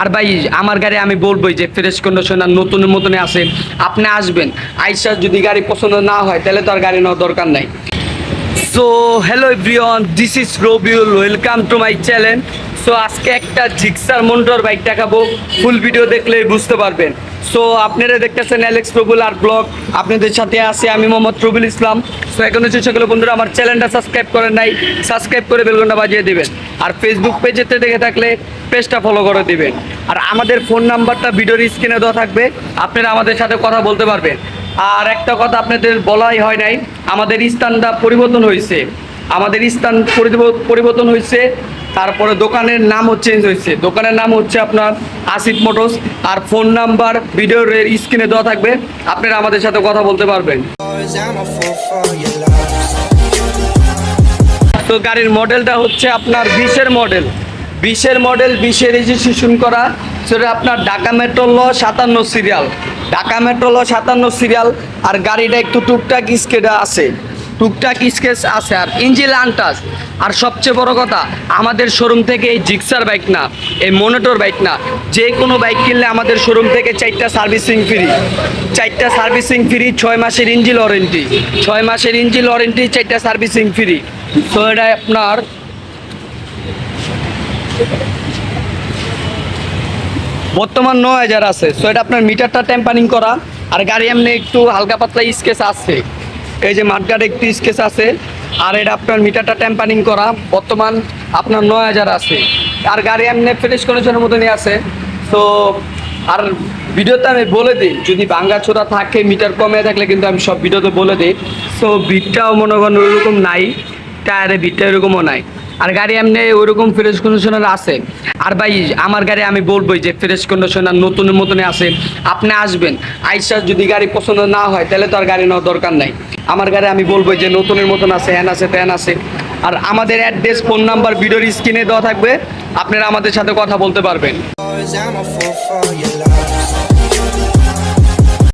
আর ভাই, আমার গাড়ি আমি বলবোই যে ফ্রেশ কন্ডিশনার নতুনের নতুন মতনে আছে, আপনি আসবেন, আইসা যদি গাড়ি পছন্দ না হয়, তাহলে তো আর গাড়ি নেওয়ার দরকার নাই। So hello everyone this is Rabiul welcome to my channel so আজকে একটা জিক্সার মন্টর বাইক দেখাবো। ফুল ভিডিও দেখলে বুঝতে পারবেন। সো আপনারা দেখতেছেন অ্যালেক্স প্রবুল আর ব্লগ। আপনাদের সাথে আছি আমি মোহাম্মদ প্রবুল ইসলাম। সো এখন হচ্ছে সকল বন্ধুরা আমার চ্যানেলটা সাবস্ক্রাইব করেন নাই, সাবস্ক্রাইব করে বেলঘন্টা বাজিয়ে দেবেন। আর ফেসবুক পেজেতে দেখে থাকলে পেজটা ফলো করে দেবেন। আর আমাদের ফোন নাম্বারটা ভিডিওর স্ক্রিনে দেওয়া থাকবে। আপনারা আমাদের সাথে কথা বলতে পারবেন। আর একটা কথা আপনাদের বলাই হয় নাই, আমাদের স্থানটা পরিবর্তন হয়েছে। আমাদের স্থান পরিব- পরিবর্তন হয়েছে। তারপরে দোকানের নামও চেঞ্জ হয়েছে। দোকানের নাম হচ্ছে আপনার আসিফ মোটরস। আর ফোন নাম্বার ভিডিওর স্ক্রিনে দেওয়া থাকবে। আপনারা আমাদের সাথে কথা বলতে পারবেন. তো গাড়ির মডেলটা হচ্ছে আপনার বিশের মডেল বিশের মডেল বিশে রেজিস্ট্রেশন করা। সেটা আপনার ঢাকা মেট্রো ল সাতান্ন সিরিয়াল ঢাকা মেট্রো ল সাতান্ন সিরিয়াল আর গাড়িটা একটু টুকটাক স্কেটা আছে। টুকটাক স্কেচ আছে আর ইঞ্জিল আনটাস আর সবচেয়ে বড় কথা, আমাদের শোরুম থেকে এই জিক্সার বাইক না, এই মনিটর বাইক না, যে কোনো বাইক কিনলে আমাদের শোরুম থেকে চারটা সার্ভিসিং ফ্রি চারটা সার্ভিসিং ফ্রি ছয় মাসের ইঞ্জিল ওয়ারেন্টি ছয় মাসের ইঞ্জিল ওয়ারেন্টি চারটা সার্ভিসিং ফ্রি তো এটা আপনার বর্তমান নয় হাজার আছে। সো এটা আপনার মিটারটা টেম্পারিং করা, আর গাড়ি এমনি একটু হালকা পাতলা স্কেচ আছে। এই যে মাঠগাড়ে একটি স্কেচ আছে, আর এটা আপনার মিটারটা টেম্পারিং করা। বর্তমান আপনার নয় হাজার আছে। আর গাড়ি এমনি ফ্রেশ কন্ডিশনের মতনই আছে। তো আর ভিডিওতে আমি বলে দিই, যদি ভাঙ্গা ছোড়া থাকে, মিটার কমে থাকলে কিন্তু আমি সব ভিডিওতে বলে দিই। সো ভিড়টাও মনে করেন ওইরকম নাই, টায়ারে ভিড়টা এরকমও নাই। আর গাড়ি এমনি ওইরকম ফ্রেশ কন্ডিশনার আছে। আর ভাই, আমার গাড়ি আমি বলবোই যে ফ্রেশ কন্ডিশনার নতুনের মতনই আছে। আপনি আসবেন, আইসা যদি গাড়ি পছন্দ না হয়, তাহলে তো আর গাড়ি নেওয়ার দরকার নাই। আমার গাড়ি আমি বলব যে নতুনের মতন আছে, হ্যান আছে ফ্যান আছে। আর আমাদের অ্যাড্রেস ফোন নাম্বার ভিডিওর স্ক্রিনে দেওয়া থাকবে। আপনারা আমাদের সাথে কথা বলতে পারবেন।